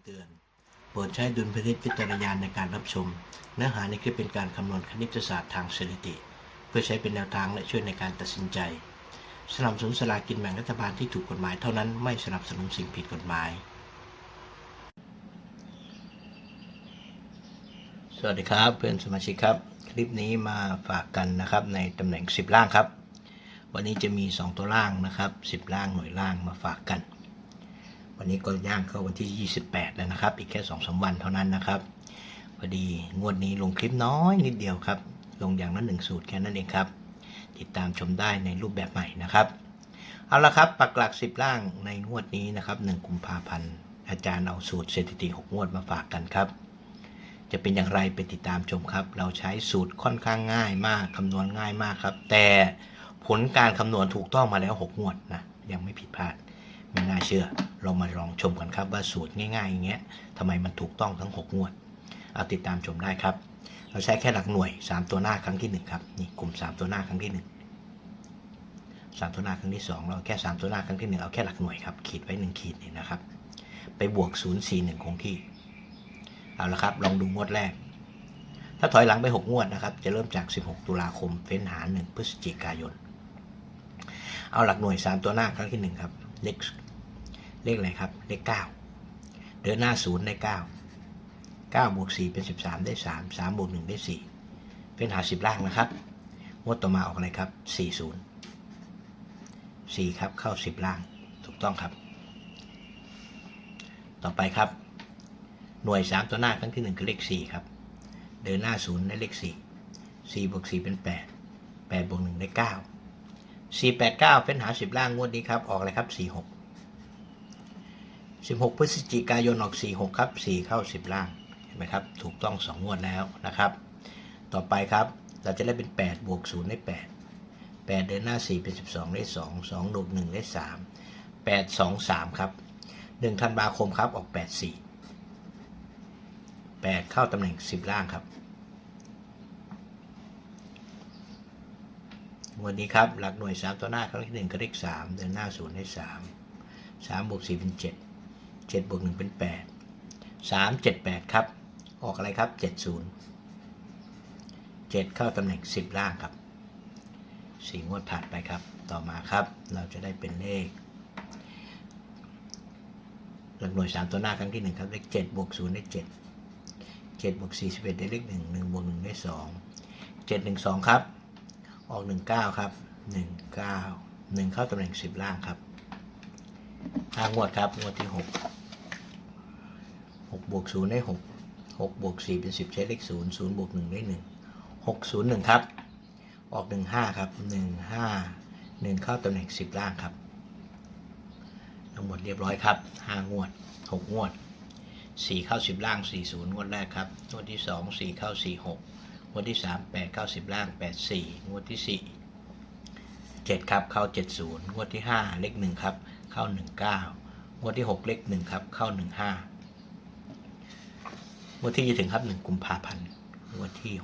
ำเตือน โปรดใช้ดุลพินิจวิจารณาในการรับชม เนื้อหาในคลิปเป็นการคำนวณคณิตศาสตร์ทางสถิติ เพื่อใช้เป็นแนวทางและช่วยในการตัดสินใจ สนับสนุนสลากินแบ่งรัฐบาลที่ถูกกฎหมายเท่านั้นไม่สนับสนุนสิ่งผิดกฎหมาย สวัสดีครับเพื่อนสมาชิกครับ คลิปนี้มาฝากกันนะครับในตำแหน่ง 10 ล่างครับ วันนี้จะมี 2 ตัวล่างนะครับ 10 ล่างหน่วยล่างมาฝากกัน วันนี้ก็ย่างเข้าวันที่ 28 แล้วนะครับ อีกแค่2อสวันเท่านั้นนะครับพอดีงวดนี้ลงคลิปน้อยนิดเดียวครับ ลงอย่างละหนึ่งสูตรแค่นั้นเองครับ ติดตามชมได้ในรูปแบบใหม่นะครับ เอาละครับปักหลัก 10 ล่างในงวดนี้นะครับ1กุมภาพันธ์อาจารย์เอาสูตรสถิติ 6 งวดมาฝากกันครับ จะเป็นอย่างไรไปติดตามชมครับ เราใช้สูตรค่อนข้างง่ายมากคำนวณง่ายมากครับ แต่ผลการคำนวณถูกต้องมาแล้ว 6 งวดนะยังไม่ผิดพลาด ไม่น่าเชื่อ เรามาลองชมกันครับว่าสูตรง่ายๆอย่างเงี้ยทำไมมันถูกต้องทั้ง 6 งวด เอาติดตามชมได้ครับ เราใช้แค่หลักหน่วย 3 ตัวหน้าครั้งที่ 1 ครับ นี่กลุ่ม 3 ตัวหน้าครั้งที่ 1 3 ตัวหน้าครั้งที่ 2 เราแค่ 3 ตัวหน้าครั้งที่ 1 เอาแค่หลักหน่วยครับ ขีดไว้ 1 ขีดนี่นะครับ ไปบวก 0 4 1 คงที่ เอาละครับ ลองดูงวดแรก ถ้าถอยหลังไป 6 งวดนะครับ จะเริ่มจาก 16 ตุลาคม เฟ้นหา 1 พฤศจิกายนเอาหลักหน่วย 3 ตัวหน้าครั้งที่ 1 ครับ เลข เลขอะไรครับ เลข9เดินหน้า0ได้9 9บวก4เป็น13ได้3 3บวก1ได้4เป็นหา10ล่างนะครับงวดต่อมาออกอะไรครับ40 4ครับเข้า10ล่างถูกต้องครับ ต่อไปครับ หน่วย3ตัวหน้าครั้งที่1คือเลข4ครับ เดินหน้า0ได้เลข4 4บวก4เป็น8 8บวก1ได้9 4 8 9เป็นหา10ล่างงวดนี้ครับ ออกอะไรครับ4 6 16 พฤศจิกายนออก 4 6 ครับ 4 เข้า 10 ล่าง เห็นไหมครับ ถูกต้อง 2 งวดแล้วนะครับ ต่อไปครับ เราจะได้เป็น 8 บวก 0 ได้ 8 8 เดินหน้า 4 เป็น 12 ได้ 2 2 บวก 1 ได้ 3 8 2 3 ครับ 1 ธันวาคมครับ ออก 8 4 8 เข้าตำแหน่ง 10 ล่างครับ วันนี้ครับ หลักหน่วย 3 ตัวหน้าครั้งที่ 1 ก็เลข3 เดินหน้า 0 ได้ 3 3บวก4เป็น 7 7บวก1เป็น 8 3 7 8 ครับ ออกอะไรครับ 70 7 เข้าตำแหน่ง 10 ล่างครับ4งวดผ่านไปครับ ต่อมาครับ เราจะได้เป็นเลขหลักหน่วย 3 ตัวหน้าครั้งที่ 1 ครับ เลข7บวก0ได้7 7บวก4 11ได้เลข 1 1บวก1ได้ 2 7 1 2 ครับ ออก 19 ครับ 19 1 เข้าตำแหน่ง 10 ล่างครับห้างวดครับ งวดที่ 6 6บวก0ได้ 6 6บวก4เป็น 10 ใช้เลข0 0บวก1ได้ 1 6 0 1 ครับ ออก 15 ครับ 1 5 1 เข้าตำแหน่ง 10 ล่างครับ ทั้งหมดเรียบร้อยครับ 5 งวด 6 งวด 4 เข้า 10 ล่าง 40 งวดแรกครับ งวดที่ 2 4 เข้า 46 งวดที่ 3 8 เข้า 10 ล่าง 84 งวดที่ 4 7 ครับ เข้า 70 งวดที่ 5 เลข1ครับ เข้า 19 งวดที่ 6 เลข1ครับ เข้า 15 งวดที่จะถึงครับ1กุมภาพันธ์งวดที่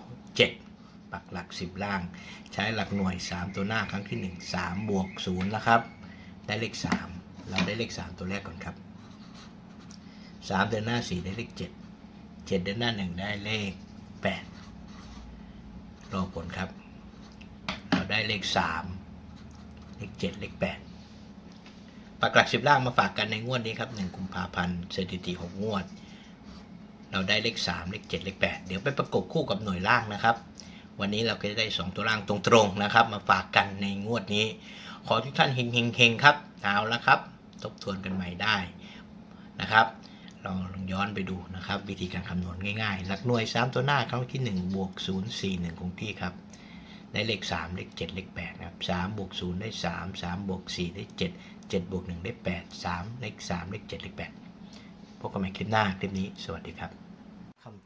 7 ปักหลัก 10 ล่าง ใช้หลักหน่วย 3 ตัวหน้าครั้งที่ 1 3 บวก0แล้วครับ ได้เลข 3 เราได้เลข 3 ตัวแรกก่อนครับ 3 เดินหน้า 4 ได้เลข 7 7 เดินหน้า 1 ได้เลข 8 รอผลครับ เราได้เลข 3 เลข 7 เลข 8ปักหลัก10ล่างมาฝากกันในงวดนี้ครับ 1 กุมภาพันธ์สถิติ 6 งวด เราได้เลข 3 เลข 7 เลข 8 เดี๋ยวไปประกบคู่กับหน่วยล่างนะครับ วันนี้เราก็จะได้ 2 ตัวล่างตรงๆนะครับ มาฝากกันในงวดนี้ ขอทุกท่านเฮงๆๆครับเอาละครับ ทบทวนกันใหม่ได้นะครับลองลองย้อนไปดูนะครับ วิธีการคำนวณง่ายๆ หลักหน่วย 3 ตัวหน้าครั้งที่ 1 บวก 0 4 1 คงที่ครับ ได้เลข 3 เลข 7 เลข8นะครับ3บวก 0 ได้ 3 3บวก 4 ได้ 7 7บวก1ได้ 8 3 เลข 3 เลข 7 เลข 8 พบกันใหม่คลิปหน้าคลิปนี้ สวัสดีครับ